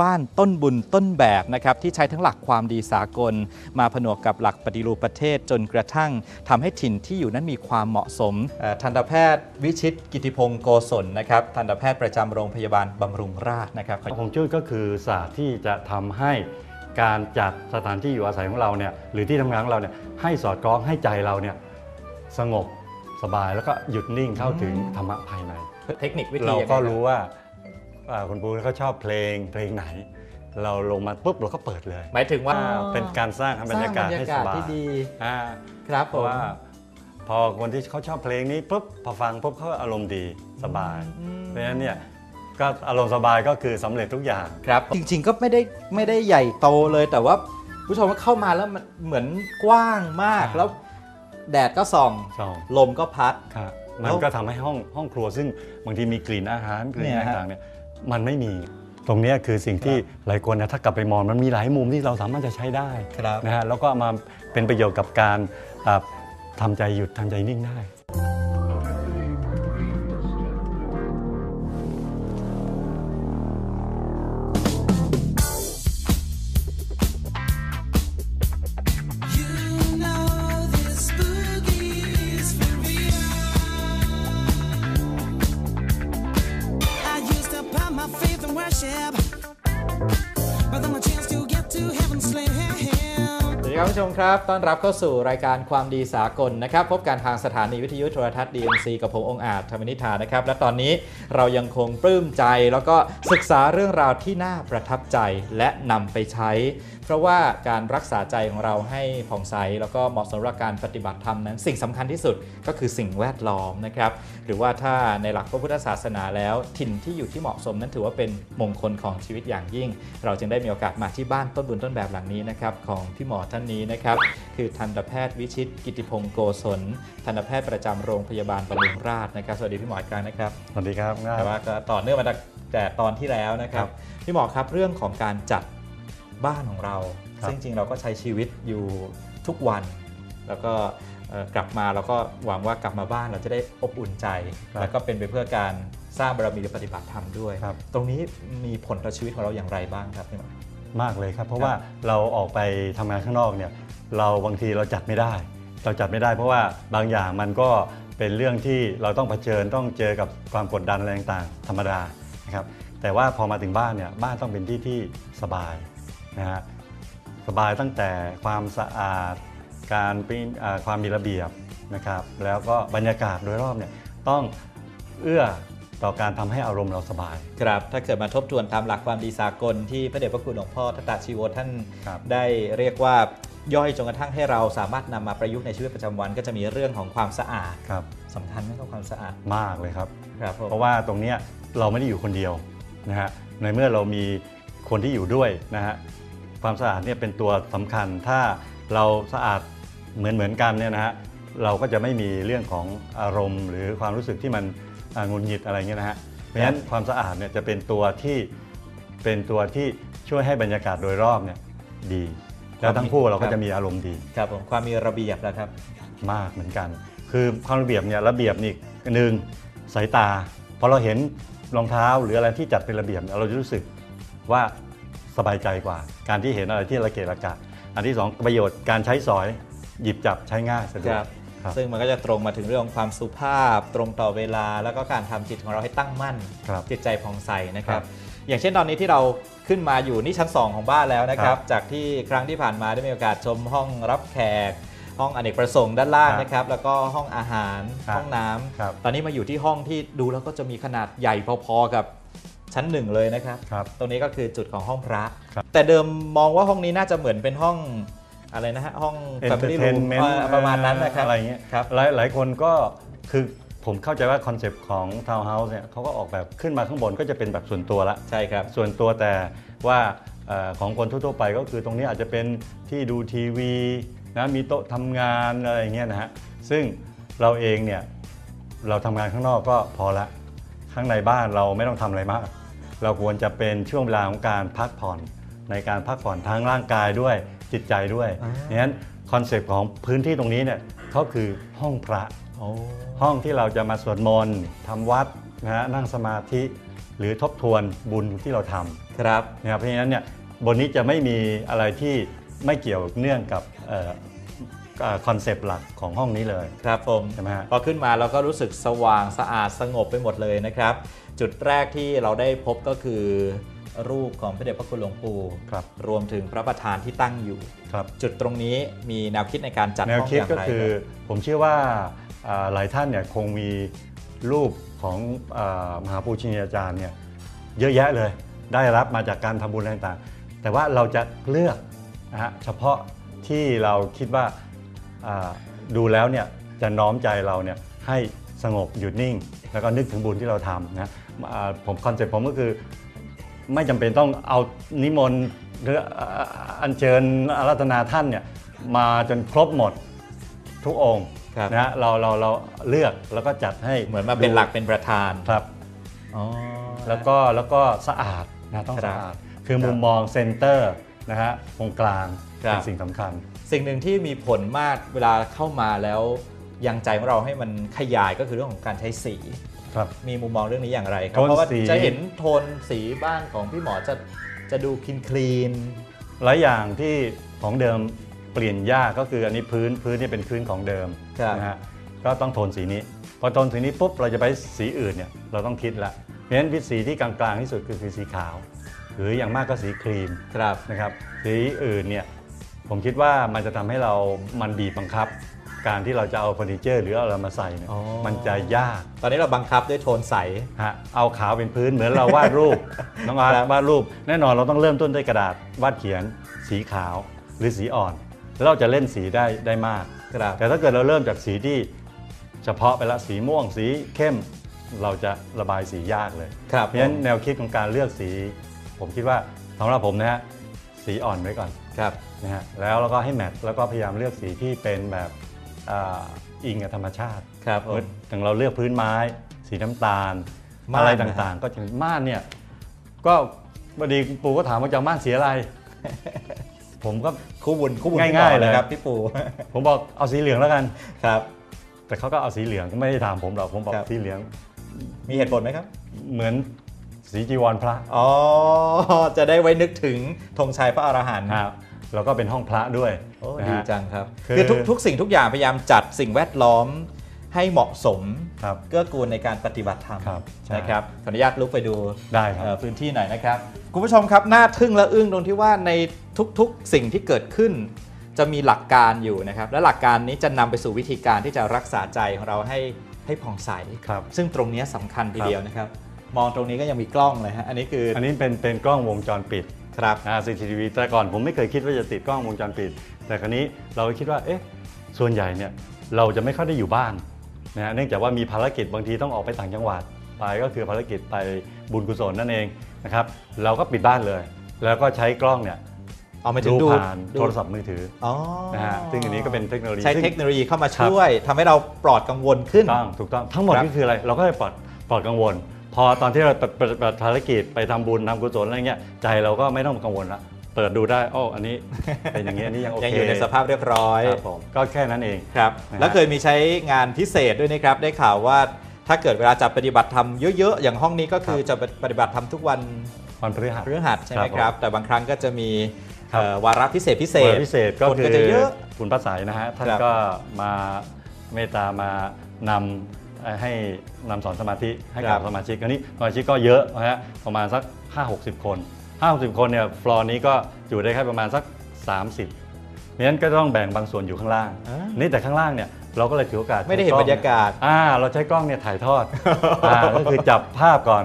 บ้านต้นบุญต้นแบบนะครับที่ใช้ทั้งหลักความดีสากล มาผนวกกับหลักปฏิรูปประเทศจนกระทั่งทำให้ถิ่นที่อยู่นั้นมีความเหมาะสมเอ่อทันตแพทย์วิชิตกิติพงศ์โกศลนะครับทันตแพทย์ประจำโรงพยาบาลบำรุงราษฎร์นะครับฮวงจุ้ยก็คือศาสตร์ที่จะทำให้การจัดสถานที่อยู่อาศัยของเราเนี่ยหรือที่ทำงานของเราเนี่ยให้สอดคล้องให้ใจเราเนี่ยสงบสบายแล้วก็หยุดนิ่งเข้าถึงธรรมะภายใน เทคนิควิธีเรายังไงก็คบรู้ว่าอ่า คุณปูเขาชอบเพลงเพลงไหน เราลงมาปุ๊บเราก็เปิดเลย หมายถึงว่าอ่าเป็นการสร้างบรรยากาศให้สบายที่ดีอ่าครับเพผราะม ว่าพอคนที่เขาชอบเพลงนี้ปุ๊บพอฟังปุ๊บเขาอารมณ์ดีสบายอืมเพราะฉะนั้นเนี่ยก็อารมณ์สบายก็คือสำเร็จทุกอย่าง ครับจริงๆก็ไม่ได้ไม่ได้ใหญ่โตเลย แต่ว่าผู้ชมว่าเข้ามาแล้วมันเหมือนกว้างมากครับแล้ว แดดก็ส่องสอง ลมก็พัด ครับแล้มัวนก็ทำให้ห้องห้องครัวซึ่งบางทีมีกลิ่นอาหารกลิ่นเนี่ยอะไรฮะ ต่างๆเนี่ย มันไม่มี ตรงเนี้ยคือสิ่งที่หลายคนนะถ้ากลับไปมองมันมีหลายมุมที่เราสามารถจะใช้ได้ครับนะฮะแล้วก็เอามาเป็นประโยชน์กับการอ่าทำใจหยุดทำใจนิ่งได้ ต้อนรับเข้าสู่รายการความดีสากลนะครับ พบกันทางสถานีวิทยุโทรทัศน์ DMC กับผมองอาจธรรมนิธานะครับ และตอนนี้เรายังคงปลื้มใจแล้วก็ศึกษาเรื่องราวที่น่าประทับใจและนำไปใช้เราะว่าการรักษาใจของเราให้ผ่องใสแล้วก็เหมาะสำหรับการปฏิบัติธรรมนั้น สิ่งสำคัญที่สุดก็คือสิ่งแวดล้อมนะครับหรือว่าถ้าในหลักพระพุทธศาสนาแล้วถิ่นที่อยู่ที่เหมาะสมนั้นถือว่าเป็นมงคลของชีวิตอย่างยิ่ง เราจึงได้มีโอกาสมาที่บ้านต้นบุญต้นแบบหลังนี้นะครับของพี่หมอท่านนี้นะครับคือทันตแพทย์วิชิตกิติพงศ์โกศลทันตแพทย์ประจำโรงพยาบาลบำรุงราษฎร์นะครับสวัสดีพี่หมออีกครั้งนะครับสวัสดีครับง่ายแต่ว่าก็ต่อเนื่องมาจากแต่ตอนที่แล้วนะครับพี่หมอครับเรื่องของการจัด บ้านของเราครับซึ่งจริงเราก็ใช้ชีวิตอยู่ทุกวัน แล้วก็เอ่อกลับมาเราก็หวังว่ากลับมาบ้านเราจะได้อบอุ่นใจ แล้วก็เป็นไปเพื่อการสร้างบารมีและปฏิบัติธรรมด้วยครับตรงนี้มีผลต่อชีวิตของเราอย่างไรบ้างครับพี่หมอมากเลยครับ เพราะครับว่าเราออกไปทำงานข้างนอกเนี่ยเราบางทีเราจัดไม่ได้ เราจัดไม่ได้ เพราะว่าบางอย่างมันก็เป็นเรื่องที่เราต้องเผชิญต้องเจอกับความกดดันอะไรต่างๆ ธรรมดานะครับแต่ว่าพอมาถึงบ้านเนี่ยบ้านต้องเป็นที่ที่สบาย นะฮะสบายตั้งแต่ความสะอาดการเป็นอ่าความมีระเบียบนะครับแล้วก็บรรยากาศโดยรอบเนี่ยต้องเอื้อต่อการทำให้อารมณ์เราสบาย ครับ ถ้าเกิดมาทบทวนตามหลักความดีสากลที่พระเดชพระคุณหลวงพ่อทัตตาชีโวท่านครับได้เรียกว่าย่อยจนกระทั่งให้เราสามารถนำมาประยุกต์ในชีวิตประจำวัน ก็จะมีเรื่องของความสะอาดครับสำคัญไหมครับความสะอาดมากเลยครับครับผมเพราะว่าตรงเนี้ยเราไม่ได้อยู่คนเดียวนะฮะในเมื่อเรามีคนที่อยู่ด้วยนะฮะ ความสะอาดเนี่ยเป็นตัวสำคัญ ถ้าเราสะอาดเหมือนเหมือนกันเนี่ยนะฮะเราก็จะไม่มีเรื่องของอารมณ์ หรือความรู้สึกที่มันอ่าหงุนหงิดอะไรเงี้ยนะฮะเพราะฉะนั้นความสะอาดเนี่ยจะเป็นตัวที่เป็นตัวที่ช่วยให้บรรยากาศโดยรอบเนี่ยดีแล้วทั้งคู่เราก็จะมีอารมณ์ดีครับผมความมีระเบียบนะครับ มากเหมือนกัน คือความระเบียบเนี่ยระเบียบนี่หนึ่งสายตาพอเราเห็นรองเท้าหรืออะไรที่จัดเป็นระเบียบเนี่ยเราจะรู้สึกว่า สบายใจกว่า การที่เห็นอะไรที่ระเกะระกะ อันที่สองประโยชน์การใช้สอยหยิบจับใช้ง่ายสะดวคกรับครับซึ่งมันก็จะตรงมาถึงเรื่องของความสุภาพ ตรงต่อเวลา แล้วก็การทำจิตของเราให้ตั้งมั่น ครับ จิตใจผ่องใสนะครับครับอย่างเช่นตอนนี้ที่เราขึ้นมาอยู่นี่ชั้น 2 ของบ้านแล้วนะครับครับ จากที่ครั้งที่ผ่านมาได้มีโอกาสชมห้องรับแขก ห้องอเนกประสงค์ด้านล่างครับนะครับ แล้วก็ห้องอาหาร ครับห้องน้ำ ครับตอนนี้มาอยู่ที่ห้องที่ดูแล้วก็จะมีขนาดใหญ่พอๆกับ ชั้นหนึ่งเลยนะครับ ครับ ตรงนี้ก็คือจุดของห้องพระ ครับแต่เดิมมองว่าห้องนี้น่าจะเหมือนเป็นห้องอะไรนะฮะห้อง Family Room entertainment เอ่อประมาณนั้นนะครับอะไรเงี้ยครับ หลายหลายคนก็คือผมเข้าใจว่าคอนเซปต์ของทาวน์เฮาส์เนี่ยเขาก็ออกแบบขึ้นมาข้างบนก็จะเป็นแบบส่วนตัวละ ใช่ครับ ส่วนตัวแต่ว่าเออของคนทั่วๆไปก็คือตรงนี้อาจจะเป็นที่ดูทีวีนะมีโต๊ะทำงานอะไรอย่างเงี้ยนะฮะซึ่งเราเองเนี่ยเราทำงานข้างนอกก็พอละ ข้างในบ้านเราไม่ต้องทำอะไรมาก เราควรจะเป็นช่วงเวลาของการพักผ่อน ในการพักผ่อนทั้งร่างกายด้วยจิตใจด้วยอ่าดังนั้นคอนเซปต์ของพื้นที่ตรงนี้เนี่ยเขาคือห้องพระโอ้ห้องที่เราจะมาสวดมนต์ทำวัดนะฮะนั่งสมาธิหรือทบทวนบุญที่เราทำครับนะครับเพราะฉะนั้นเนี่ยบนนี้จะไม่มีอะไรที่ไม่เกี่ยวเนื่องกับคอนเซปต์หลักของห้องนี้เลย ครับผมใช่ไหมฮะพอขึ้นมาเราก็รู้สึกสว่างสะอาดสงบไปหมดเลยนะครับ จุดแรกที่เราได้พบก็คือรูปของพระเดชพระคุณหลวงปู่ครับรวมถึงพระประธานที่ตั้งอยู่ ครับ จุดตรงนี้มีแนวคิดในการจัดแนวห้องคิดอย่างก็ไรคือรับผมเชื่อว่าอ่าหลายท่านเนี่ยคงมีรูปของอามหาปูชนียาจารย์เนี่ยเยอะแยะเลยได้รับมาจากการทำบุญอะไรต่างๆ แต่ว่าเราจะเลือกนะฮะเฉพาะที่เราคิดว่าอ่าดูแล้วเนี่ยจะน้อมใจเราเนี่ยให้สงบหยุดนิ่ง แล้วก็นึกถึงบุญที่เราทำนะอ่า ผมคอนเซ็ปต์ผมก็คือ ไม่จำเป็นต้องเอานิมนต์หรืออ่าอัญเชิญอารัธนาท่านเนี่ยมาจนครบหมดทุกองค์ครับ นะฮะเราเราเราเลือกแล้วก็จัดให้เหมือนมาเป็นหลักเป็นประธานครับ อ๋อ แล้วก็แล้วก็สะอาดนะต้องครับสะอาด คือครับมุมมองเซนเตอร์นะฮะตรงกลางครับ เป็นสิ่งสำคัญ สิ่งหนึ่งที่มีผลมากเวลาเข้ามาแล้วยังใจของเราให้มันขยายก็คือเรื่องของการใช้สีครับ มีมุมมองเรื่องนี้อย่างไรครับโทนเพราะว่าสีจะเห็นโทนสีบ้านของพี่หมอจะจะดูคลีนคลีนหลายอย่างที่ของเดิมเปลี่ยนยากก็คืออันนี้พื้นพื้นนี่เป็นพื้นของเดิมครับนะฮะก็ต้องโทนสีนี้พอโทนสีนี้ปุ๊บเราจะไปสีอื่นเนี่ยเราต้องคิดละเพราะฉะนั้นวิสีที่กลางๆที่สุดคือคือสีขาว หรืออย่างมากก็สีครีมครับนะครับสีอื่นเนี่ยผมคิดว่ามันจะทำให้เรามันบีบบังคับ การที่เราจะเอาเฟอร์นิเจอร์หรือเอาอะไรมาใส่เนี่ยอ๋อ มันจะยากตอนนี้เราบังคับด้วยโทนใส ฮะเอาขาวเป็นพื้นเหมือนเราวาดรูป น้องอาร์ตครับวาดรูป แน่นอนเราต้องเริ่มต้นด้วยกระดาษวาดเขียนสีขาวหรือสีอ่อน แล้วเราจะเล่นสีได้ได้มาก ครับ แต่ถ้าเกิดเราเริ่มจากสีที่เฉพาะไปละสีม่วงสีเข้ม เราจะระบายสียากเลย ครับเพราะฉะนั้นแนวคิดของการเลือกสี ผมคิดว่าสำหรับผมนะฮะสีอ่อนไว้ก่อนครับ นะฮะแล้วเราก็ให้แมทแล้วก็พยายามเลือกสีที่เป็นแบบ อาอิงกับธรรมชาติครับผมอย่างเราเลือกพื้นไม้ สีน้ำตาลม่านอะไรนะฮะต่างๆ ก็จะม่านเนี่ยก็พอดีปู่ก็ถามว่าจะเอาม่านสีอะไร ผมก็คู่บุญคู่บุญง่ายๆพี่หมอเลยครับพี่ปูผมบอกเอาสีเหลืองแล้วกันครับ แต่เขาก็เอาสีเหลืองก็ไม่ได้ถามผมหรอกผมบอกครับสีเหลือง มีเหตุผลไหมครับ เหมือนสีจีวรพระ อ๋อ จะได้ไว้นึกถึงธงชัยพระอรหันต์ครับ แล้วก็เป็นห้องพระด้วยโอ้นะดีฮะ จังครับ คือ คือทุกทุกสิ่งทุกอย่างพยายามจัดสิ่งแวดล้อมให้เหมาะสมครับ เกื้อกูลในการปฏิบัติธรรมครับใช่ นะครับขออนุญาตลุกไปดูได้ครับเอ่อพื้นที่หน่อยนะครับคุณผู้ชมครับน่าทึ่งและอึ้งตรงที่ว่าในทุกๆสิ่งที่เกิดขึ้น จะมีหลักการอยู่นะครับ และหลักการนี้จะนำไปสู่วิธีการที่จะรักษาใจของเราให้ให้ผ่องใส ครับ ซึ่งตรงนี้สำคัญทีเดียวนะครับ มองตรงนี้ก็ยังมีกล้องเลยฮะอันนี้คือออันนี้เป็นเป็นกล้องวงจรปิด ครับนะ CCTV แต่ก่อนผมไม่เคยคิดว่าจะติดกล้องวงจรปิด แต่ครั้นี้เราก็คิดว่าเอ๊ะส่วนใหญ่เนี่ยเราจะไม่ค่อยได้อยู่บ้านนะฮะเนื่องจากว่ามีภารกิจบางทีต้องออกไปต่างจังหวัดไปก็คือภารกิจไปบุญกุศลนั่นเองนะครับเราก็ปิดบ้านเลย แล้วก็ใช้กล้องเนี่ยเอามาถึงดูดูผ่านดูโทรศัพท์มือถืออ๋อนะฮะซึ่งอันนี้ก็เป็นเทคโนโลยีใช้ซึ่งเทคโนโลยีเข้ามาช่วยทำให้เราปลอดกังวลขึ้นถูกต้องถูกต้องทั้งหมดครับนี่คืออะไร เราก็เลยปลอดปลอดกังวล พอตอนที่เราปฏิบัติภารกิจไปทำบุญทำกุศลอะไรเงี้ยใจเราก็ไม่ต้องกังวลละเปิดดูได้อ้ออันนี้เป็นอย่างนี้อันนี้ยังโอเคยังอยู่ในสภาพเรียบร้อยครับผมก็แค่นั้นเองครับนะฮะแล้วเคยมีใช้งานพิเศษด้วยนะครับได้ข่าวว่าถ้าเกิดเวลาจะปฏิบัติธรรมเยอะๆ อย่างห้องนี้ก็คือจะปฏิบัติธรรมทุกวันวันพฤหัสพฤหัสใช่ไหมครับผมครับแต่บางครั้งก็จะมีครับเอ่อวาระพิเศษพิเศษวันพิเศษก็คนคือก็จะเยอะคุณพระสายนะฮะท่านครับก็มาเมตตามานำเอ่อ ให้นำสอนสมาธิให้กับสมาชิกอันนี้สมาชิกก็เยอะนะฮะประมาณสัก 5-60 คน 5-60 คนเนี่ยฟลอร์นี้ก็อยู่ได้แค่ประมาณสัก 30เพราะฉะนั้นก็ต้องแบ่งบางส่วนอยู่ข้างล่างอ่านี่แต่ข้างล่างเนี่ยเราก็เลยถือโอกาสไม่ได้เห็นใช้บรรยากาศอ่าเราใช้กล้องเนี่ยถ่ายทอดอ่าก็คือจับภาพก่อน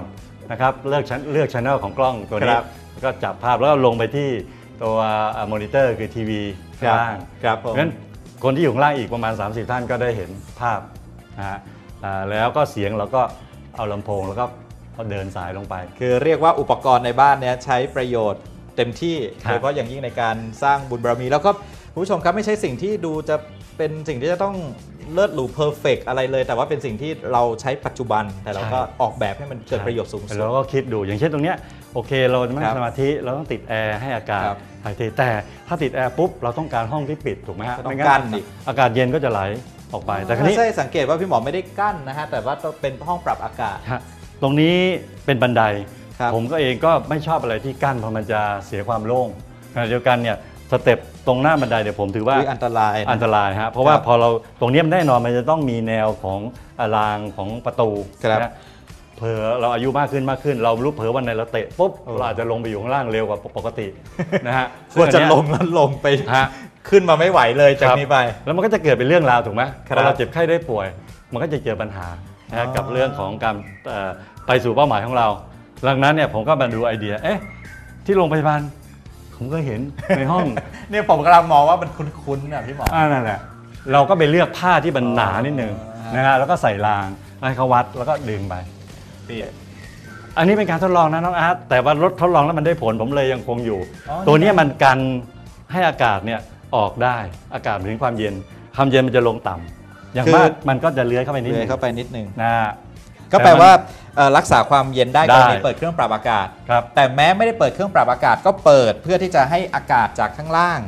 นะครับเลือกชั้นเลือกช anel ของกล้องตัวคนี้รับแล้วก็จับภาพแล้วก็ลงไปที่ตัวมอนิเตอร์คือทีวีข้างล่างครับผมเพราะฉะนั้นคนที่อยู่ข้างล่างอีกประมาณ 30 ท่านก็ได้เห็นภาพนะฮะอ่า แล้วก็เสียงเราก็เอาลำโพงแล้วก็เดินสายลงไป คือเรียกว่าอุปกรณ์ในบ้านเนี้ยใช้ประโยชน์เต็มที่ครับ โดยเฉพาะอย่างยิ่งในการสร้างบุญบารมี แล้วก็คุณผู้ชมครับไม่ใช่สิ่งที่ดูจะเป็นสิ่งที่จะต้องเลิศหรูเพอร์เฟกอะไรเลย แต่ว่าเป็นสิ่งที่เราใช้ปัจจุบัน แต่เราก็ออกแบบให้มันเกิดประโยชน์สูงสุดเราก็คิดดูอย่างเช่นตรงเนี้ยโอเคเราจะไม่ครับสมาธิเราต้องติดแอร์ให้อากาศครับถ่ายเทแต่ถ้าติดแอร์ปุ๊บเราต้องการห้องที่ปิดถูกไหมฮะก็ต้องไม่งั้กั้นอีก อากาศเย็นก็จะไหล ออกไปแต่ครั้นี้ ใช่สังเกตว่าพี่หมอไม่ได้กั้นนะฮะแต่ว่าต้องเป็นห้องปรับอากาศ ฮะตรงนี้เป็นบันได ครับผมก็เองก็ไม่ชอบอะไรที่กั้นเพราะมันจะเสียความโล่งขณะเดียวกันเนี่ยสเต็ปตรงหน้าบันไดเดี๋ยวผมถือว่าอุ๊ยอันตรายนะอันตรายฮะเพราะว่าครับพอเราตรงเนี้ยแน่นอนมันจะต้องมีแนวของรางของประตูครับนะเผลอเราอายุมากขึ้นมากขึ้น เรารู้เผลอวันไหนเราเตะปุ๊บเออเราอาจจะลงไปอยู่ข้างล่างเร็วกว่าปกตินะฮะกลัวจะซึ่อันลเนี้ยงแล้วลงไป ฮะ ขึ้นมาไม่ไหวเลยจากครับนี้ไป แล้วมันก็จะเกิดเป็นเรื่องราวถูกไหมครับพอเราเจ็บไข้ได้ป่วย มันก็จะเจอปัญหานะอ๋ฮะอกับเรื่องของการเอ่อไปสู่เป้าหมายของเรา ดังนั้นเนี่ยผมก็มาดูไอเดีย เอ๊ะ ที่โรงพยาบาลผมก็เห็นในห้อง เนี่ยผมกำลังมองว่ามันคุ้นๆนะพี่หมออ่านั่นแหละ เราก็ไปเลือกผ้าที่มันหนานิดนึงอ๋อนะฮะแล้วก็ใส่รางให้เขาวัดแล้วก็ดึงไปอันนี้เป็นการทดลองนะน้องอาร์ตแต่ว่ารถทดลองแล้วมันได้ผลผมเลยยังคงอยู่อ๋อตัวเนี้ยมันกันให้อากาศเนี่ย ออกได้อากาศถึงความเย็นความเย็นมันจะลงต่ำอย่างคือมากมันก็จะเลื้อยเข้าไปนิดเลนึยงเข้าไปนิดนึงนะก็แปลว่าเอ่อรักษาความเย็นได้ได้ กรณีเปิดเครื่องปรับอากาศ ครับ แต่แม้ไม่ได้เปิดเครื่องปรับอากาศก็เปิดเพื่อที่จะให้อากาศจากข้างล่าง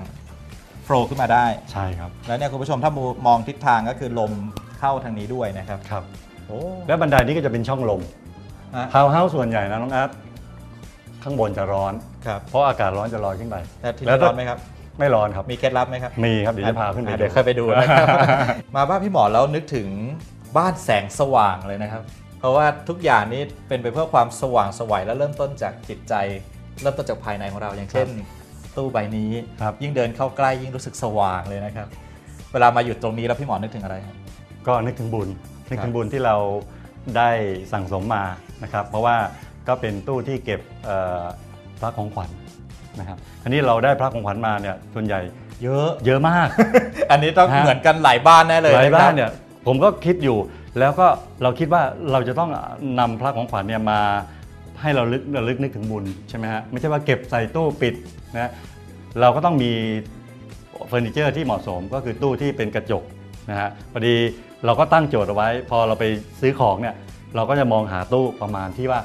โฟลว์ขึ้นมาได้ ใช่ครับแล้วเนี่ยคุณผู้ชมถ้ามองทิศทางก็คือลมเข้าทางนี้ด้วยนะครับครับ โอ้แล้วบันไดนี้ก็จะเป็นช่องลมฮะทาวน์เฮาส์ส่วนใหญ่นะน้องอาร์ตข้างบนจะร้อน ครับเพราะอากาศร้อนจะลอยขึ้นไป แต่ที่แล้นี่วร้อนไหมครับ ไม่ร้อนครับ มีเคล็ดลับไหมครับ มีครับ เดี๋ยวจะพาขึ้นไปอะดูเดี๋ยวค่อยไปดูนะครับ มาบ้านพี่หมอแล้วนึกถึงบ้านแสงสว่างเลยนะครับ เพราะว่าทุกอย่างนี้เป็นไปเพื่อความสว่างไสวัยและเริ่มต้นจากจิตใจ เริ่มต้นจากภายในของเราอย่างเช่น ตู้ใบนี้ครับยิ่งเดินเข้าใกล้ยิ่งรู้สึกสว่างเลยนะครับ เวลามาหยุดตรงนี้แล้วพี่หมอนึกถึงอะไรครับก็นึกถึงบุญ นึกครับถึงบุญที่เราได้สั่งสมมานะครับ เพราะว่าก็เป็นตู้ที่เก็บเอ่อพระของขวัญ นะครับอันนี้เราได้พระของขวัญมาเนี่ยส่วนใหญ่เยอะเยอะมาก อันนี้ต้องฮะ เหมือนกันหลายบ้านแน่เลยหลายะครับบ้านเนี่ยผมก็คิดอยู่แล้วก็เราคิดว่าเราจะต้องนำพระของขวัญเนี่ยมาให้เราลึกระลึกนึกถึงบุญใช่ไหมฮะไม่ใช่ว่าเก็บใส่ตู้ปิดนะเราก็ต้องมีเฟอร์นิเจอร์ที่เหมาะสมก็คือตู้ที่เป็นกระจกนะฮะพอดีเราก็ตั้งโจทย์เอาไว้ พอเราไปซื้อของเนี่ยเราก็จะมองหาตู้ประมาณที่ว่า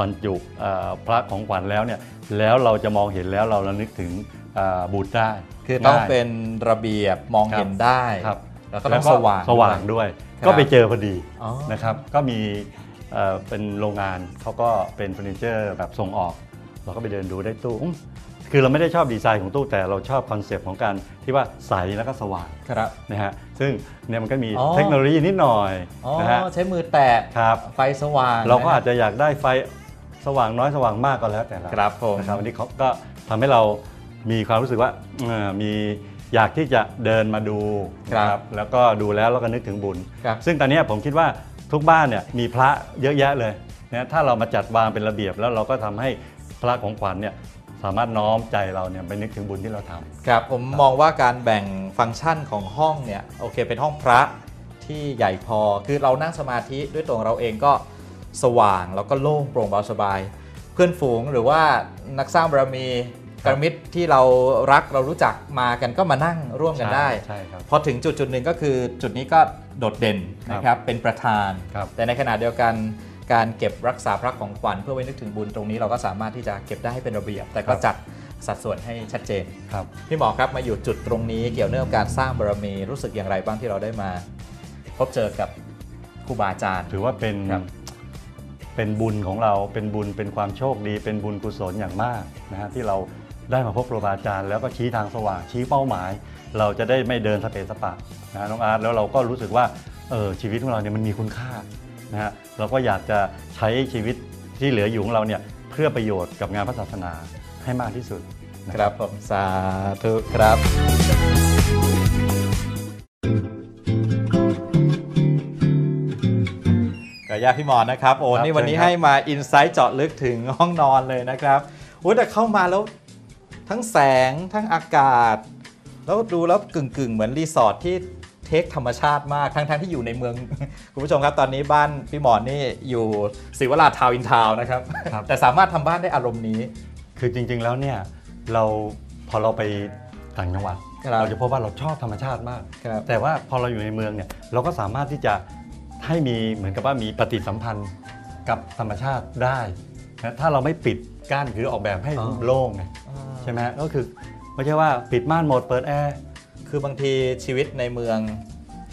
บรรจุเอ่อพระของขวัญแล้วเนี่ยแล้วเราจะมองเห็นแล้วเราระลึกถึงเอ่อบุตรได้คือต้องง่ายเป็นระเบียบมองเห็นได้ครับแล้วก็ต้องสว่างสว่างด้วยครับก็ไปเจอพอดีอ๋อนะครับก็มีเอ่อเป็นโรงงานเขาก็เป็นเฟอร์นิเจอร์แบบส่งออก เราก็ไปเดินดูได้ตู้อืมคือเราไม่ได้ชอบดีไซน์ของตู้แต่เราชอบคอนเซปต์ของการที่ว่าใสแล้วก็สว่างครับนะฮะซึ่งเนี่ยมันก็มีอ๋อเทคโนโลยีนิดหน่อยอ๋อนะฮะใช้มือแตะครับไฟสว่าง เราก็นอาจจะอยากได้ไฟ สว่างน้อยสว่างมากก็แล้วแต่เราครับผมนะครับอันนี้เขาก็ทำให้เรามีความรู้สึกว่าเอ่อมีอยากที่จะเดินมาดูครับนะแล้วก็ดูแล้วเราก็นึกถึงบุญ ครับซึ่งตอนเนี้ยผมคิดว่าทุกบ้านเนี่ยมีพระเยอะแยะเลยนะถ้าเรามาจัดวางเป็นระเบียบแล้วเราก็ทำให้พระของขวัญเนี่ยสามารถน้อมใจเราเนี่ยไปนึกถึงบุญที่เราทำ ครับผมมองว่าการแบ่งฟังก์ชันของห้องเนี่ยโอเคเป็นห้องพระที่ใหญ่พอคือเรานั่งสมาธิด้วยตัวของเราเองก็ สว่าง แล้วก็โล่งโปร่งเบาสบาย เพื่อนฝูงหรือว่านักสร้างบารมีกรมิตรที่เรารักเรารู้จักมากันก็มานั่งร่วมกันได้ใช่ครับพอถึงจุดจุดหนึ่งก็คือจุดนี้ก็โดดเด่นนะครับเป็นประธานครับแต่ในขณะเดียวกันการเก็บรักษาพระของขวัญเพื่อไว้นึกถึงบุญตรงนี้เราก็สามารถที่จะเก็บได้ให้เป็นระเบียบ แต่ก็จัดสัดส่วนให้ชัดเจนครับพี่หมอครับมาอยู่จุดตรงนี้เกี่ยวเนื่องกับการสร้างบารมีรู้สึกอย่างไรบ้างที่เราได้มา พบเจอกับครูบาอาจารย์ ถือว่าเป็นครับ เป็นบุญของเราเป็นบุญเป็นความโชคดี เป็นบุญกุศลอย่างมากนะฮะที่เราได้มาพบครูบาอาจารย์แล้วก็ชี้ทางสว่างชี้เป้าหมาย เราจะได้ไม่เดินสเปสปะนะฮะน้องอาร์ตแล้วเราก็รู้สึกว่าเออชีวิตของเราเนี่ยมันมีคุณค่านะฮะเราก็อยากจะใช้ชีวิตที่เหลืออยู่ของเราเนี่ยเพื่อประโยชน์กับงานพระศาสนาให้มากที่สุดนะครับผมสาธุครับ กับญาติพี่หมอนนะครับ โอ้ครับนี่วันนี้เชิญครับให้มาอินไซต์เจาะลึกถึงห้องนอนเลยนะครับโอ้ยแต่เข้ามาแล้วทั้งแสงทั้งอากาศ แล้วดูแล้วกึ่งกึ่งๆเหมือนรีสอร์ทที่เทคธรรมชาติมาก ทั้งทั้งๆที่อยู่ในเมือง คุณผู้ชมครับ ตอนนี้บ้านพี่หมอนนี่อยู่ศิวราทาวน์อินทาวน์นะครับครับ แต่สามารถทำบ้านได้อารมณ์นี้ คือจริงๆแล้วเนี่ยเราพอเราไปต่างจังหวัดครับเราจะพบว่าเราชอบธรรมชาติมากครับแต่ว่าพอเราอยู่ในเมืองเนี่ยเราก็สามารถที่จะ ให้มีเหมือนกับว่ามีปฏิสัมพันธ์กับธรรมชาติได้นะถ้าเราไม่ปิดกั้นคือออกแบบให้อ๋อ โล่งไงใช่ไหมก็คือไม่ใช่ว่าปิดม่านหมดเปิดแอร์ คือบางทีชีวิตในเมือง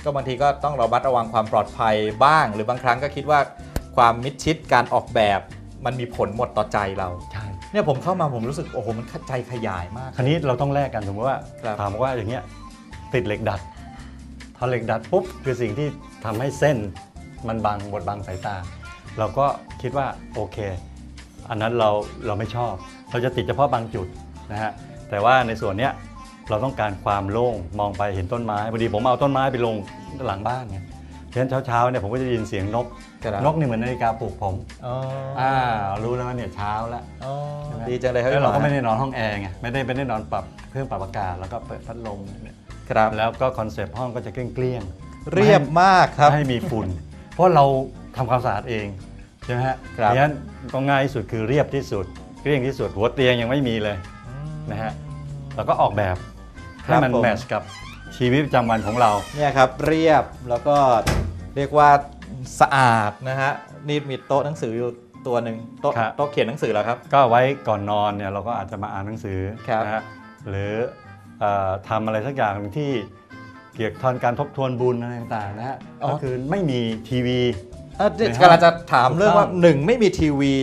ก็บางทีก็ต้องระมัดระวังความปลอดภัยบ้าง หรือบางครั้งก็คิดว่าความความมิดชิดการออกแบบมันมีผลหมดต่อใจเรา ใช่เนี่ยผมเข้ามาผมรู้สึกโอ้โหมันใจขยายมาก คราวนี้เราต้องแลกกันสมมติว่าครับ ถามว่าอย่างเงี้ยติดเหล็กดัด พอเหล็กดัดปุ๊บคือสิ่งที่ทำให้เส้นมันบังบดบังสายตา เราก็คิดว่าโอเค อันนั้นเราเราไม่ชอบ เราจะติดเฉพาะบางจุดนะฮะแต่ว่าในส่วนเนี้ยเราต้องการความโล่งมองไปเห็นต้นไม้พอดีผมเอาต้นไม้ไปลงหลังบ้านไงเพราะฉะนั้นเช้าๆเนี่ยผมก็จะได้ยินเสียงนกครับนกนี่เหมือนนาฬิกาปลุกผมอ๋ออ่ารู้แล้วว่าเนี่ยเช้าแล้วอ๋อดีจังเลยครับแล้วพี่หมเราอก็ไม่ได้นอนห้องแอร์ไงไม่ได้ไม่ได้นอนปรับเครื่องปรับอากาศแล้วก็เปิดพัดลมเนี่ย ครับ แล้วก็คอนเซปต์ห้องก็จะเกลี้ยงๆเรียบมากครับไม่ให้มีฝุ่น เพราะเราทำความสะอาดเองใช่ไหมฮะครับเพราะฉะนั้นก็ง่ายที่สุดคือเรียบที่สุด เกลี้ยงที่สุดหัวเตียงยังไม่มีเลยนะฮะเราก็ออกแบบครัให้บมันผม แมทช์กับชีวิตประจำวันของเรา เนี่ยครับเรียบแล้วก็เรียกว่าสะอาดนะฮะนี่มีโต๊ะหนังสืออยู่ตัวหนึ่งโต๊ะครับ โต๊ะเขียนหนังสือแล้วครับ ก็ไว้ก่อนนอนเนี่ยเราก็อาจจะมาอ่านหนังสือครับ นะฮะหรือเอ่อ ทำอะไรสักอย่างหนึ่งที่เกี่ยวกับการทบทวนบุญอะไรต่างๆนะฮะก็คือไม่มีทีวี เอ่อในห้องกำลังจะถามเรื่องว่าถูกต้อง หนึ่งไม่มีทีวี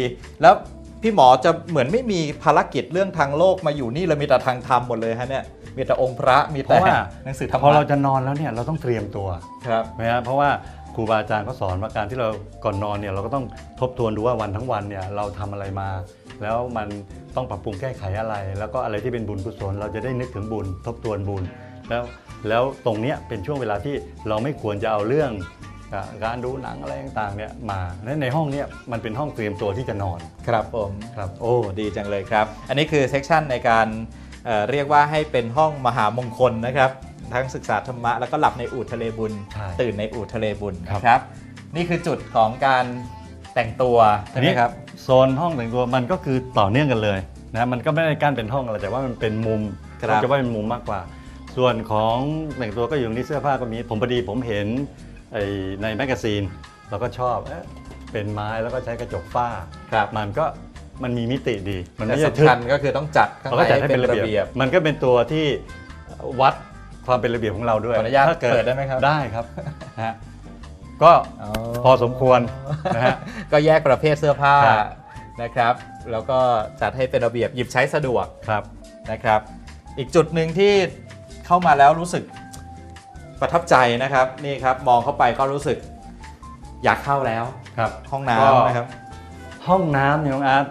แล้วพี่หมอจะเหมือนไม่มีภารกิจเรื่องทางโลกมาอยู่นี่เลยมีแต่ทางธรรมหมดเลยฮะเนี่ยมีแต่องค์พระมีเพแต่ราะว่าหนังสือธรรมะพอเราจะนอนแล้วเนี่ยเราต้องเตรียมตัวครับ นะฮะเพราะว่าค รูบาอาจารย์ก็สอนว่าการที่เราก่อนนอนเนี่ยเราก็ต้องทบทวนดูว่าวันทั้งวันเนี่ยเราทำอะไรมา แล้วมันต้องปรับปรุงแก้ไขอะไร แล้วก็อะไรที่เป็นบุญกุศลเราจะได้นึกถึงบุญทบทวนบุญ แล้วแล้วตรงเนี้ยเป็นช่วงเวลาที่เราไม่ควรจะเอาเรื่องอะการดูหนังอะไรต่างๆเนี่ยมาและในห้องเนี้ยมันเป็นห้องเตรียมตัวที่จะนอน ครับผมครับโอ้ดีจังเลยครับ อันนี้คือเซกชันในการเอ่อเรียกว่าให้เป็นห้องมหามงคลนะครับ ทั้งศึกษาธรรมะแล้วก็หลับในอู่ทะเลบุญ ใช่ตื่นในอู่ทะเลบุญครับ นะครับ นี่คือจุดของการแต่งตัวทีใช่ไหมนี้ครับ โซนห้องแต่งตัวมันก็คือต่อเนื่องกันเลยนะมันก็ไม่ได้กั้นเป็นห้องอะไรแต่ว่ามันเป็นมุมครับ จะว่าเป็นมุมมากกว่า ส่วนของแต่งตัวก็อยู่ที่เสื้อผ้าก็มี ผมพอดีผมเห็นไอ้ในแมกกาซีนเราก็ชอบเอ๊ะเป็นไม้แล้วก็ใช้กระจกฝ้า ครับมันก็มันมีมิติดี มันแต่ไม่ใช่สำคัญก็คือต้องจัดข้างเราในก็จัดให้ให้เป็เป็นนระระเบีเบียยบ บ มันก็เป็นตัวที่วัด ความเป็นระเบียบของเราด้วยขออนุญาตถ้กิเปิดได้ไหมครับ ได้ครับนะฮะก็พอสมควรนะฮะ ก็แยกประเภทเสื้อผ้าครับ นะครับ แล้วก็จัดให้เป็นระเบียบหยิบใช้สะดวกครับ นะครับ อีกจุดหนึ่งที่เข้ามาแล้วรู้สึกประทับใจนะครับนี่ครับมองเข้าไปก็รู้สึกอยากเข้าแล้ว ครับห้องน้ก็ำนะครับ ห้องน้ำเนี่ยน้องอาร์ต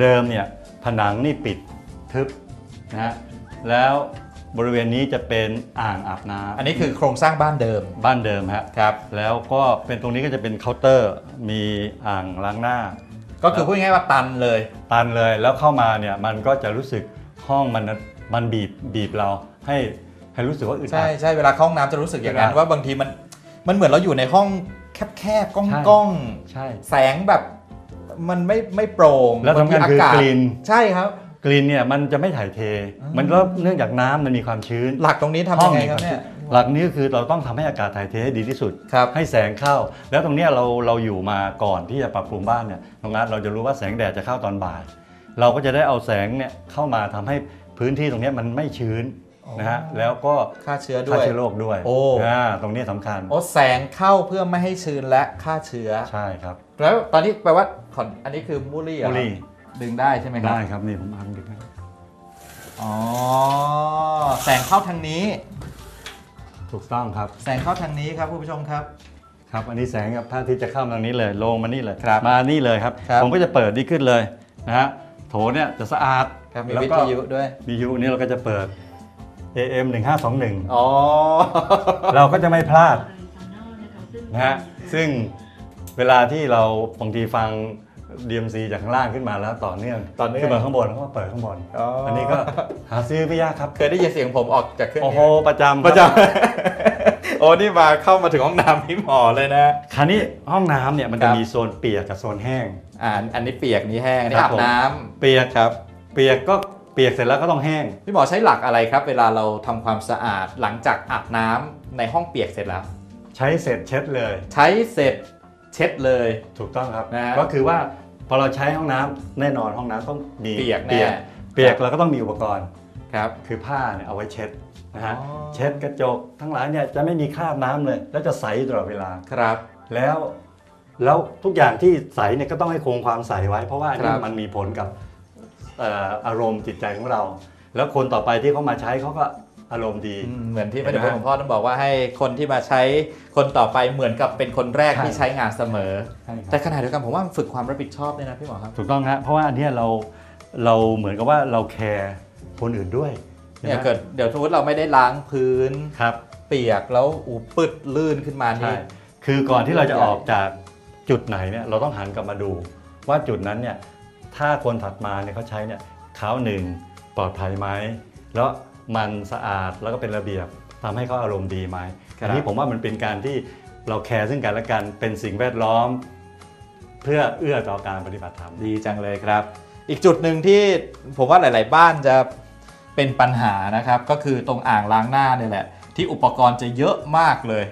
เดิมเนี่ยผนังนี่ปิดทึบนะฮะแล้ว บริเวณนี้จะเป็นอ่างอาบน้ำอันนี้คือโครงสร้างบ้านเดิม บ้านเดิมฮะครับ แล้วก็เป็นตรงนี้ก็จะเป็นเคาน์เตอร์ มีอ่างล้างหน้า ก็คือพูดง่ายๆว่าตันเลย ตันเลยแล้วเข้ามาเนี่ยมันก็จะรู้สึกห้องมันมันบีบบีบเราให้ให้รู้สึกว่าอึดอัใช่ดใช่เวลาเข้าห้องน้ำจะรู้สึกอย่างนั้นครับว่าบางทีมันมันเหมือนเราอยู่ในห้องแคบๆก้ใช่องๆใช่แสงแบบมันไม่ไม่โปร่งแล้วบางทีสำคัญคือกลิ่นใช่ครับ กลิ่นเนี่ยมันจะไม่ถ่ายเทอ่ามัมันก็เนื่องจากน้ำมันมีความชื้นหลักตรงนี้ทำยังไงครับเนี่ย หลักนี้ก็คือเราต้องทำให้อากาศถ่ายเทให้ดีที่สุด ครับ ให้แสงเข้า แล้วตรงเนี้ยเราเราอยู่มาก่อนที่จะปรับปรุงบ้านเนี่ยน้องอาร์ตเราจะรู้ว่าแสงแดดจะเข้าตอนบ่าย เราก็จะได้เอาแสงเนี่ยเข้ามาทำให้พื้นที่ตรงเนี้ยมันไม่ชื้นนะฮะแล้วก็ฆ่าเชื้อด้ฆ่าวย เชื้อโรคด้วยโอ้าตรงนี้สำคัญโอ้แสงเข้าเพื่อไม่ให้ชื้นและฆ่าเชื้อ ใช่ครับแล้วตอนนี้แปลว่าขอนอันนี้คือมูลลี่เหรอมูลลี่ ดึงได้ใช่ไหมครับ ได้ครับนี่ผมทำดึกให้อ๋อ แสงเข้าทางนี้ ถูกต้องครับแสงเข้าทางนี้ครับคุณผู้ชมครับ ครับ อันนี้แสงกับพระอาทิตย์จะเข้ามาทางนี้เลยลงมานี่เลยครับมานี่เลยครับ ครับ ผมก็จะเปิดนี่ขึ้นเลยนะฮะโถเนี่ยจะสะอาดครับมีแล้ววิก็ทยุด้วย วิทยุนี่เราก็จะเปิด AM 1521 อ๋อ เราก็จะไม่พลาด นะฮะซึ่งเวลาที่เราบางทีฟัง DMC จากข้างล่างขึ้นมาแล้วต่อเนื่องต่อเนื่องขึ้นมาข้างบนเขาก็เปิดข้างบนอ๋ออั อันนี้ก็หาซื้อไม่ยากครับเคยได้ยินเสียงผมออกจากเครื่องโอ้นี้โหประจำประคจบำโอ้นี่มาเข้ามาถึงห้องน้ำพี่หมอเลยนะ คราวนี้ห้องน้ำเนี่ยมันคจะรับ มีโซนเปียกกับโซนแห้ง อ่าอันนี้เปียกนี้แห้งอันนี้ครัอาบบผมน้ำเปียกครับ เปียกก็เปียกเสร็จแล้วก็ต้องแห้ง พี่หมอใช้หลักอะไรครับ เวลาเราทำความสะอาดหลังจากอาบน้ำในห้องเปียกเสร็จแล้ว ใช้เสร็จเช็ดเลย ใช้เสร็จ เช็ดเลยถูกต้องครับ นะฮะก็คือว่าพอเราใช้ห้องน้ำแน่นอนห้องน้ำต้องมีเปียกแน่เปียกเปียกเราก็ต้องมีอุปกรณ์ ครับ คือผ้าเนี่ยเอาไว้เช็ดนะฮะอ๋อ เช็ดกระจกทั้งหลายเนี่ยจะไม่มีคราบน้ำเลย แล้วจะใสตลอดเวลา ครับ แล้วแล้วทุกอย่างที่ใสเนี่ยก็ต้องให้คงความใสไว้ เพราะว่าอันคนี้รับ มันมีผลกับเอ่ออารมณ์จิตใจของเรา แล้วคนต่อไปที่เขามาใช้เขาก็ อารมณ์ดีอืมเหมือนที่พระเห็เดชนไหมคุณหลวงพ่อท่านบอกว่าให้คนที่มาใช้คนต่อไปเหมือนกับเป็นคนแรกใช่ที่ใช้งานเสมอใช่ครับแต่ขณะเดียวกันผมว่ามันฝึกความรับผิดชอบด้วยนะพี่หมอครับ ถูกต้องฮะเพราะว่าอันเนี้ยเราเราเหมือนกับว่าเราแคร์คนอื่นด้วยเนี่ยใช่ไหมเกิดเดี๋ยวสมมติเราไม่ได้ล้างพื้นครับ เปียกแล้วอูปึดลื่นขึ้นมาใช่นี่คือก่อนที่เราจะใหญ่ออกจากจุดไหนเนี่ยเราต้องหันกลับมาดู ว่าจุดนั้นเนี่ยถ้าคนถัดมาเนี่ยเขาใช้เนี่ยเขาหนึ่งปลอดภัยไหมแล้ว มันสะอาดแล้วก็เป็นระเบียบทำให้เขาอารมณ์ดีไหมครับอันนี้ผมว่ามันเป็นการที่เราแคร์ซึ่งกันและกันเป็นสิ่งแวดล้อม เพื่อเอื้อต่อการปฏิบัติธรรมดีจังเลยครับ อีกจุดหนึ่งที่ผมว่าหลาย ๆ บ้านจะเป็นปัญหานะครับก็คือตรงอ่างล้างหน้าเนี่ยแหละที่อุปกรณ์จะเยอะมากเลย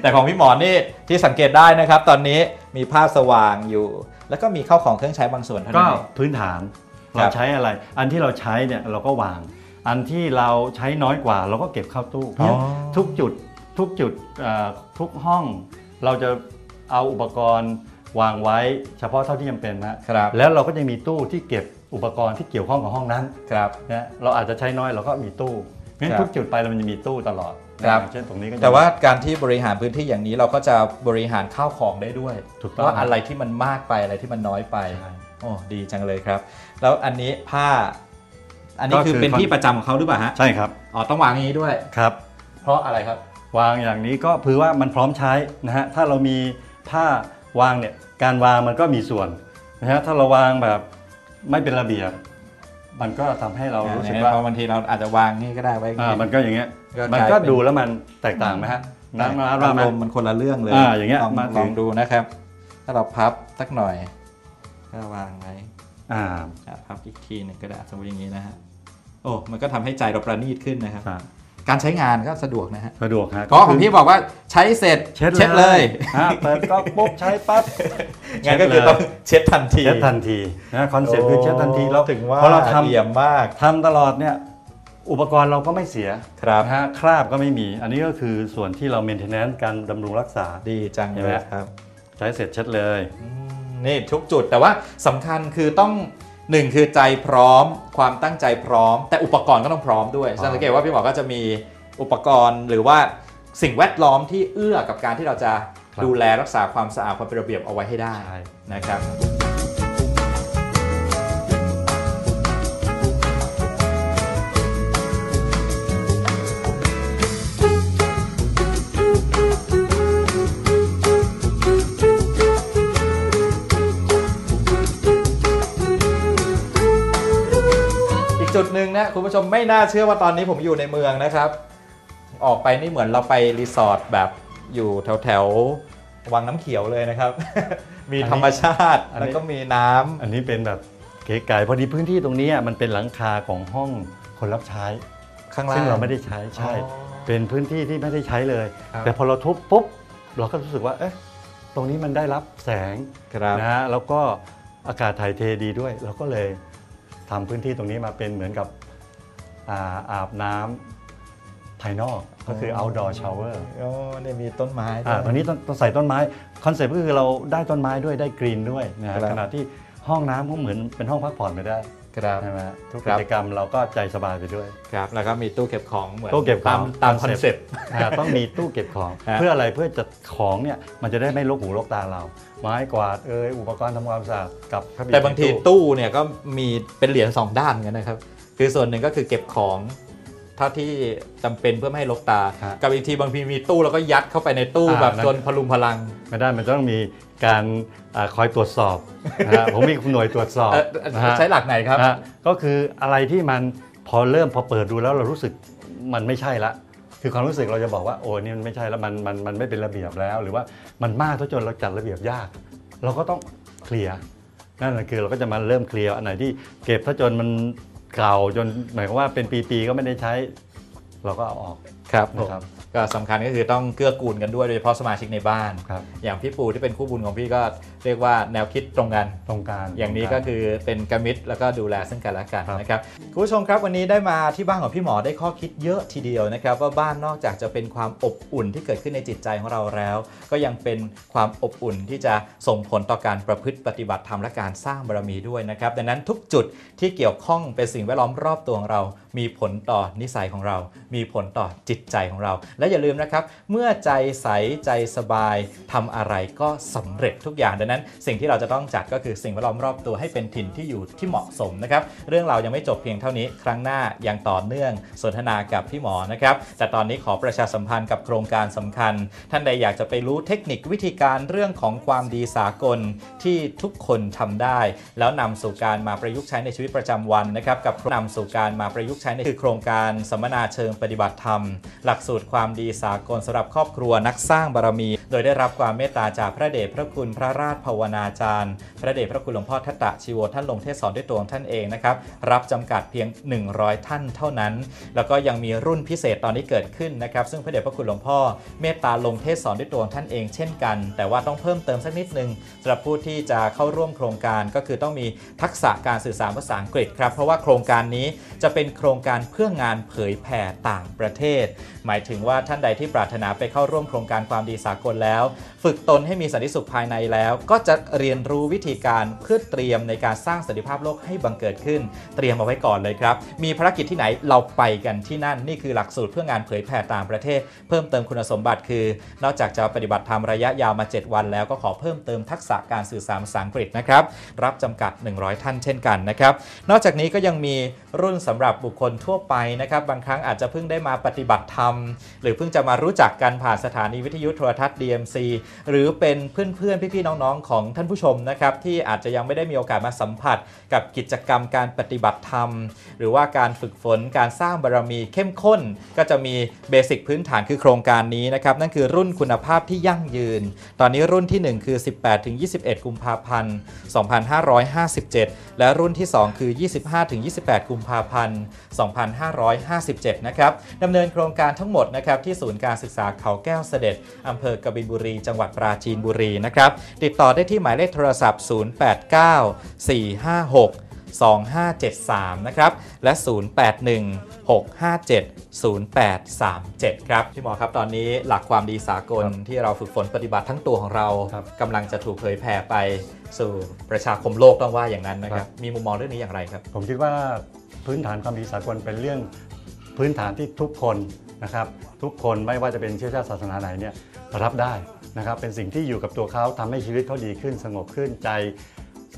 แต่ของพี่หมอนี่ที่สังเกตได้นะครับ ตอนนี้มีผ้าสว่างอยู่ แล้วก็มีเข้าของเครื่องใช้บางส่วนเท่าก็นั้นเองพื้นฐานครัเราบใช้อะไร อันที่เราใช้เนี่ยเราก็วาง อันที่เราใช้น้อยกว่าเราก็เก็บเข้าตู้เพราะฉะนั้นทุกจุดทุกจุดเอ่อทุกห้อง เราจะเอาอุปกรณ์วางไว้เฉพาะเท่าที่จำเป็นนะครับ แล้วเราก็จะมีตู้ที่เก็บอุปกรณ์ที่เกี่ยวข้องกับห้องนั้น ครับ นะเราอาจจะใช้น้อยเราก็มีตู้เพราะฉะนั้ครับนทุกจุดไปเรามันจะมีตู้ตลอดครับนะเช่นตรงนี้ก็จะ แต่ว่าการที่บริหารพื้นที่อย่างนี้เราก็จะบริหารข้าวของได้ด้วยถูกต้อง ว่าอะไรที่มันมากไปอะไรที่มันน้อยไป ใช่โอ้ดีจังเลยครับ แล้วอันนี้ผ้า อันนี้ก็คือคือเป็นที่ประจำของเขาหรือเปล่าฮะใช่ครับ อ๋อต้องวางอย่างนี้ด้วย ครับ เพราะอะไรครับ วางอย่างนี้ก็คือว่ามันพร้อมใช้นะฮะ ถ้าเรามีผ้าวางเนี่ย การวางมันก็มีส่วนนะฮะ ถ้าเราวางแบบไม่เป็นระเบียบ มันก็ทำให้เรารู้สึกว่า เพราะบางทีเราอาจจะวางนี่ก็ได้ไว้อ่ามันก็อย่างเงี้ย ก็มันกลายก็เป็นดูแล้วมันแตกต่างไหมฮะน้ำอาน้ำว่าไหม รมณ์มันคนละเรื่องเลยอ่าอย่างเงี้ยลองมาถึง ลองดูนะครับ ถ้าเราพับสักหน่อย ก็วางไว้อ่า อะพับอีกทีหนึ่งก็ได้สมมติอย่างนี้นะฮะ โอ้มันก็ทำให้ใจเราประณีตขึ้นนะครับอ่าการใช้งานก็สะดวกนะฮะสะดวกฮะก็ของพี่บอกว่าใช้เสร็จเช็ดเช็ดเลยฮะเปิดก็ปุ๊บใช้ปั๊บงั้นก็คือต้องเช็ดทันทีเช็ดทันทีนะคอนเซ็ปต์คือเช็ดทันทีแล้วถึงว่าพอเราทำเอี่ยมมากทำตลอดเนี่ยอุปกรณ์เราก็ไม่เสียครับนะฮะคราบก็ไม่มี อันนี้ก็คือส่วนที่เราเมนเทนแนนซ์การดำรงรักษาดีจังเห็นเลไหมยครับ ใช้เสร็จเช็ดเลยอืมนี่ทุกจุดแต่ว่าสำคัญคือต้อง หนึ่งคือใจพร้อมความตั้งใจพร้อม แต่อุปกรณ์ก็ต้องพร้อมด้วยพร้อมสังเกตว่าพี่หมอก็จะมีอุปกรณ์หรือว่าสิ่งแวดล้อมที่เอื้อกับการที่เราจะดูแลรักษาความสะอาดความเป็นระเบียบเอาไว้ให้ได้ใช่นะครับ จุดหนึ่งนะคุณผู้ชมไม่น่าเชื่อว่าตอนนี้ผมอยู่ในเมืองนะครับ ออกไปนี่เหมือนเราไปรีสอร์ทแบบอยู่แถวแถวๆวังน้ำเขียวเลยนะครับ มีธรรมชาติอันนี้ แล้วก็มีน้ำอันนี้เป็นแบบเก๋ไก่พอดีพื้นที่ตรงนี้อะมันเป็นหลังคาของห้องคนรับใช้ ข้างล่าง ซึ่งเราไม่ได้ใช้ใช่ อ๋อเป็นพื้นที่ที่ไม่ได้ใช้เลย ครับ แต่พอเราทุบปุ๊บเราก็รู้สึกว่าเอ๊ะตรงนี้มันได้รับแสงครับ นะฮะแล้วก็อากาศถ่ายเทดีด้วย เราก็เลย ทำพื้นที่ตรงนี้มาเป็นเหมือนกับอาอาบน้ำภายนอกก็คือ outdoor shower โอ้เนี่ยมีต้นไม้ด้วยอ่าตอนนี้ต้องต้องใส่ต้นไม้คอนเซ็ปต์ก็คือเราได้ต้นไม้ด้วยได้กรีนด้วยนะฮะครับ ขณะที่ห้องน้ำก็เหมือนเป็นห้องพักผ่อนไปได้ ครับใช่ไหมฮะทุกครักิบจกรรมเราก็ใจสบายไปด้วยครับแล้วก็มีตู้เก็บของเหมือนตู้เก็บของตามตามคอนเซ็ปต์อ่าต้องมีตู้เก็บของฮะเพื่ออะไรเพื่อจะของเนี่ยมันจะได้ไม่ลกหูลกตาเรา ไม้กวาดเอยอุปกรณ์ทำความสะอาดกับเข้ไปแต่บางทีในตู้เนี่ยก็มีเป็นเหรียญสองด้านกันนะครับ คือส่วนหนึ่งก็คือเก็บของ เท่าที่จำเป็นเพื่อไม่ให้ลกตาฮะกับอีกทีบางทีมีตู้แล้วก็ยัดเข้าไปในตู้อ่าแบบนั่น จนพลุงพลังไม่ได้มันต้องมีการอาคอยตรวจสอบนะฮะ ผมมีหน่วยตรวจสอบเอ่อนะฮะใช้หลักไหนครับ นะฮะก็คืออะไรที่มันพอเริ่มพอเปิดดูแล้วเรารู้สึกมันไม่ใช่ละ คือความรู้สึกเราจะบอกว่าโอ้นี่มันไม่ใช่แล้วมันมันมันไม่เป็นระเบียบแล้ว หรือว่ามันมากจนเราจัดระเบียบยาก เราก็ต้องเคลียร์นั่นแหละคือเราก็จะมาเริ่มเคลียร์อันไหนที่เก็บถ้าจนมัน เก่าจนหมายความว่าเป็นปีๆก็ไม่ได้ใช้ เราก็เอาออกครับผมนะครับ ก็สำคัญก็คือต้องเกื้อกูลกันด้วยโดยเฉพาะสมาชิกในบ้าน ครับ อย่างพี่ปูที่เป็นคู่บุญของพี่ก็เรียกว่าแนวคิดตรงกัน ตรงกลางอย่างนี้ก็คือเป็นกมิตรแล้วก็ดูแลซึ่งกันและกันครับนะครับคุณผู้ชมครับวันนี้ได้มาที่บ้านของพี่หมอได้ข้อคิดเยอะทีเดียวนะครับ ว่าบ้านนอกจากจะเป็นความอบอุ่นที่เกิดขึ้นในจิตใจของเราแล้ว ก็ยังเป็นความอบอุ่นที่จะส่งผลต่อการประพฤติปฏิบัติธรรมและการสร้างบารมีด้วยนะครับดังนั้นทุกจุดที่เกี่ยวข้องเป็นสิ่งแวดล้อมรอบตัวของเรา มีผลต่อนิสัยของเรา มีผลต่อจิตใจของเรา และอย่าลืมนะครับ เมื่อใจใสใจสบายทำอะไรก็สำเร็จทุกอย่างดังนั้นสิ่งที่เราจะต้องจัดก็คือสิ่งแวดล้อมรอบตัวให้เป็นถิ่นที่อยู่ที่เหมาะสมนะครับเรื่องเรายังไม่จบเพียงเท่านี้ครั้งหน้ายังต่อเนื่องสนทนากับพี่หมอนะครับแต่ตอนนี้ขอประชาสัมพันธ์กับโครงการสำคัญ ท่านใดอยากจะไปรู้เทคนิควิธีการเรื่องของความดีสากลที่ทุกคนทำได้ แล้วนำสู่การมาประยุกต์ใช้ในชีวิตประจำวันนะครับกับนำสู่การมาประยุกต์ใช้ในคือโครงการสัมมนาเชิงปฏิบัติธรรม หลักสูตรความดีสากลสำหรับครอบครัวนักสร้างบารมี โดยได้รับความเมตตาจากพระเดชพระคุณพระราชภาวนาจารย์ พระเดชพระคุณหลวงพ่อทัตตะชีโวท่านลงเทศสอนด้วยตัวของท่านเองนะครับ รับจำกัดเพียง 100 ท่านเท่านั้น แล้วก็ยังมีรุ่นพิเศษตอนนี้เกิดขึ้นนะครับ ซึ่งพระเดชพระคุณหลวงพ่อเมตตาลงเทศสอนด้วยตัวของท่านเองเช่นกัน แต่ว่าต้องเพิ่มเติมสักนิดนึงสำหรับผู้ที่จะเข้าร่วมโครงการก็คือต้องมีทักษะการสื่อสารภาษาอังกฤษครับเพราะว่าโครงการนี้จะเป็นโครงการเพื่องานเผยแผ่ต่างประเทศ หมายถึงว่าท่านใดที่ปรารถนาไปเข้าร่วมโครงการความดีสากลแล้ว ฝึกตนให้มีสันติสุขภายในแล้วก็จะเรียนรู้วิธีการเพื่อเตรียมในการสร้างสันติภาพโลกให้บังเกิดขึ้น เตรียมเอาไว้ก่อนเลยครับ มีภารกิจที่ไหนเราไปกันที่นั่นนี่คือหลักสูตรเพื่องานเผยแผ่ต่างประเทศ เพิ่มเติมคุณสมบัติคือ นอกจากจะปฏิบัติธรรมระยะยาวมา 7 วัน แล้วก็ขอเพิ่มเติมทักษะการสื่อสารภาษาอังกฤษนะครับรับจำกัด 100 ท่านเช่นกันนะครับนอกจากนี้ก็ยังมีรุ่นสำหรับบุคคลทั่วไปนะครับบางครั้งอาจจะเพิ่งได้มาปฏิบัติธรรม หรือเพิ่งจะมารู้จักกันผ่านสถานีวิทยุโทรทัศน์ DMC หรือเป็นเพื่อนๆพี่ๆน้องๆของท่านผู้ชมนะครับที่อาจจะยังไม่ได้มีโอกาสมาสัมผัส กับกิจกรรมการปฏิบัติธรรม หรือว่าการฝึกฝนการสร้างบารมีเข้มข้น ก็จะมีเบสิกพื้นฐานคือโครงการนี้นะครับนั่นคือรุ่นคุณภาพที่ยั่งยืน ตอนนี้รุ่นที่ 1 คือ 18-21 กุมภาพันธ์ 2557 และรุ่นที่ 2 คือ 25-28 กุมภาพันธ์ 2557 นะครับดำเนินโครงการทั้งหมดนะครับที่ศูนย์การศึกษาเขาแก้วเสด็จอำเภอกบินบุรี จังหวัดปราจีนบุรีนะครับติดต่อได้ที่หมายเลขโทรศัพท์ 089 456 2573 นะครับ และ 081 657 0837 ครับ พี่หมอครับตอนนี้หลักความดีสากลครับที่เราฝึกฝนปฏิบัติทั้งตัวของเราครับกำลังจะถูกเผยแผ่ไปสู่ประชาคมโลกต้องว่าอย่างนั้นนะครับมีมุมมองเรื่องนี้อย่างไรครับ ผมคิดว่าพื้นฐานความดีสากลเป็นเรื่องพื้นฐานที่ทุกคนนะครับ ทุกคนไม่ว่าจะเป็นเชื้อชาติศาสนาไหนเนี่ยรับได้ นะครับเป็นสิ่งที่อยู่กับตัวเขาทำให้ชีวิตเขาดีขึ้น สงบขึ้นใจ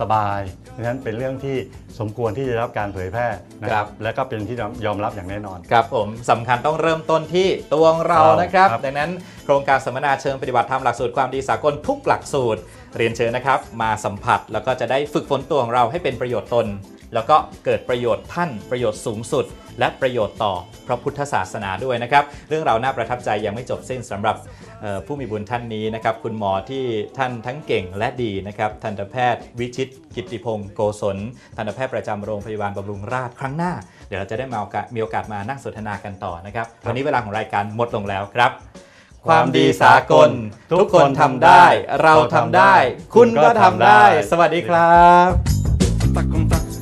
สบายดังนั้นเป็นเรื่องที่สมควรที่จะได้รับการเผยแพร่นะคครัรับบและก็เป็นที่ยอมรับอย่างแน่นอนครับผมสำคัญต้องเริ่มต้นที่ตัวของเราเรานะครับครับ ดังนั้นโครงการสัมมนาเชิงปฏิบัติธรรมหลักสูตรความดีสากลทุกหลักสูตร เรียนเชิญนะครับ มาสัมผัสแล้วก็จะได้ฝึกฝนตัวของเราให้เป็นประโยชน์ตน แล้วก็เกิดประโยชน์ท่านประโยชน์สูงสุด และประโยชน์ต่อพระพุทธศาสนาด้วยนะครับ เรื่องราวน่าประทับใจยังไม่จบสิ้นสำหรับเอ่อผู้มีบุญท่านนี้นะครับ คุณหมอที่ท่านทั้งเก่งและดีนะครับทันตแพทย์วิชิตกิตติพงศ์โกศลทันตแพทย์ประจำโรงพยาบาลบำรุงราษฎร์ครั้งหน้า เดี๋ยวเราจะได้มาโอกาสมีโอกาสมานั่งสนทนากันต่อนะครับวันนี้เวลาของรายการหมดลงแล้วครับความดีสากล ทุกคนทำได้ เราทำได้ คุณก็ทำได้ สวัสดีครับ Tac, con, tac,